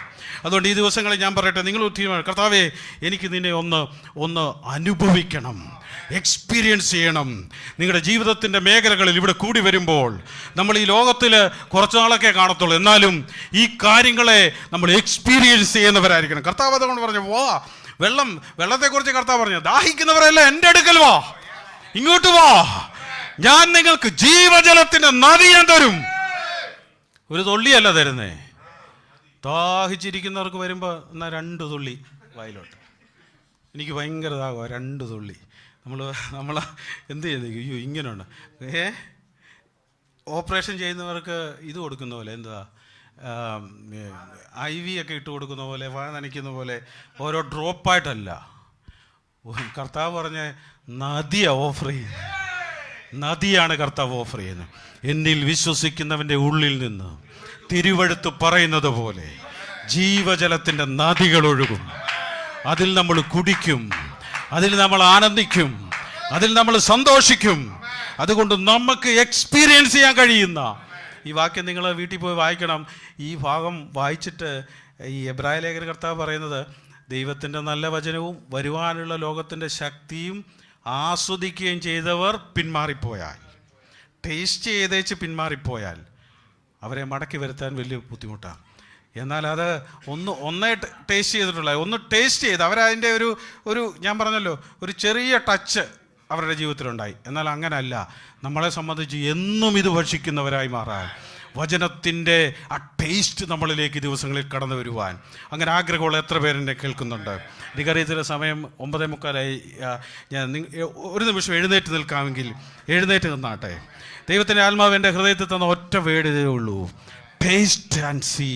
അതുകൊണ്ട് ഈ ദിവസങ്ങളിൽ ഞാൻ പറയട്ടെ നിങ്ങൾ തീരുമാനം കർത്താവേ എനിക്ക് നിന്നെ ഒന്ന് ഒന്ന് അനുഭവിക്കണം എക്സ്പീരിയൻസ് ചെയ്യണം. നിങ്ങളുടെ ജീവിതത്തിന്റെ മേഖലകളിൽ ഇവിടെ കൂടി വരുമ്പോൾ നമ്മൾ ഈ ലോകത്തിൽ കുറച്ച് നാളൊക്കെ കാണത്തുള്ളൂ. എന്നാലും ഈ കാര്യങ്ങളെ നമ്മൾ എക്സ്പീരിയൻസ് ചെയ്യുന്നവരായിരിക്കണം. കർത്താവ് അതുകൊണ്ട് പറഞ്ഞു വാ വെള്ളം വെള്ളത്തെക്കുറിച്ച് കർത്താവ് പറഞ്ഞു ദാഹിക്കുന്നവരെല്ലാം എന്റെ അടുക്കൽ വാ ഇങ്ങോട്ട് വാ. ഞാൻ നിങ്ങൾക്ക് ജീവജലത്തിന്റെ നദി ഞാൻ തരും. ഒരു തുള്ളിയല്ല തരുന്നേ. ദാഹിച്ചിരിക്കുന്നവർക്ക് വരുമ്പോൾ എന്നാ രണ്ട് തുള്ളി വായിലോട്ട്. എനിക്ക് ഭയങ്കര ദാഹമാണ് രണ്ട് തുള്ളി. നമ്മൾ നമ്മൾ എന്ത് ചെയ്ത്? അയ്യോ ഇങ്ങനെയുണ്ട്. ഏ? ഓപ്പറേഷൻ ചെയ്യുന്നവർക്ക് ഇത് കൊടുക്കുന്ന പോലെ എന്താ? ഐ വി ഒക്കെ ഇട്ട് കൊടുക്കുന്ന പോലെ വാ നനയ്ക്കുന്ന പോലെ ഓരോ ഡ്രോപ്പായിട്ടല്ല. കർത്താവ് പറഞ്ഞ നദിയ ഓഫർ ചെയ്യുന്നത്. നദിയാണ് കർത്താവ് ഓഫർ ചെയ്യുന്നത്. എന്നിൽ വിശ്വസിക്കുന്നവന്റെ ഉള്ളിൽ നിന്ന് തിരുവഴുത്ത് പറയുന്നത് പോലെ ജീവജലത്തിന്റെ നദികൾ ഒഴുകും. അതിൽ നമ്മൾ കുടിക്കും. അതിൽ നമ്മൾ ആനന്ദിക്കും. അതിൽ നമ്മൾ സന്തോഷിക്കും. അതുകൊണ്ട് നമുക്ക് എക്സ്പീരിയൻസ് ചെയ്യാൻ കഴിയുന്ന ഈ വാക്യം നിങ്ങൾ വീട്ടിൽ പോയി വായിക്കണം. ഈ ഭാഗം വായിച്ചിട്ട് ഈ എബ്രായ ലേഖന കർത്താവ് പറയുന്നത് ദൈവത്തിന്റെ നല്ല വചനവും വരുവാനുള്ള ലോകത്തിന്റെ ശക്തിയും ആസ്വദിക്കുകയും ചെയ്തവർ പിന്മാറിപ്പോയാൽ ടേസ്റ്റ് ചെയ്തേച്ച് പിന്മാറിപ്പോയാൽ അവരെ മടക്കി വരുത്താൻ വലിയ ബുദ്ധിമുട്ടാണ്. എന്നാൽ അത് ഒന്ന് ഒന്നേ ടേസ്റ്റ് ചെയ്തിട്ടുള്ള ഒന്ന് ടേസ്റ്റ് ചെയ്ത് അവരതിന്റെ ഒരു ഒരു ഞാൻ പറഞ്ഞല്ലോ ഒരു ചെറിയ ടച്ച് അവരുടെ ജീവിതത്തിലുണ്ടായി. എന്നാൽ അങ്ങനല്ല. നമ്മളെ സംബന്ധിച്ച് എന്നും ഇത് ഭക്ഷിക്കുന്നവരായി മാറാൻ വചനത്തിന്റെ ആ ടേസ്റ്റ് നമ്മളിലേക്ക് ദിവസങ്ങളിൽ കടന്നു വരുവാൻ. അങ്ങനെ ആഗ്രഹമുള്ള എത്ര പേരെന്നെ കേൾക്കുന്നുണ്ട്? എനിക്കറിയത്തില്ല സമയം ഒമ്പതേ മുക്കാലായി. ഞാൻ ഒരു നിമിഷം എഴുന്നേറ്റ് നിൽക്കാമെങ്കിൽ എഴുന്നേറ്റ് നിന്നാട്ടെ. ദൈവത്തിന്റെ ആത്മാവ് എന്റെ ഹൃദയത്തിൽ തന്ന ഒറ്റ വേടിതേ ഉള്ളൂ. Taste and see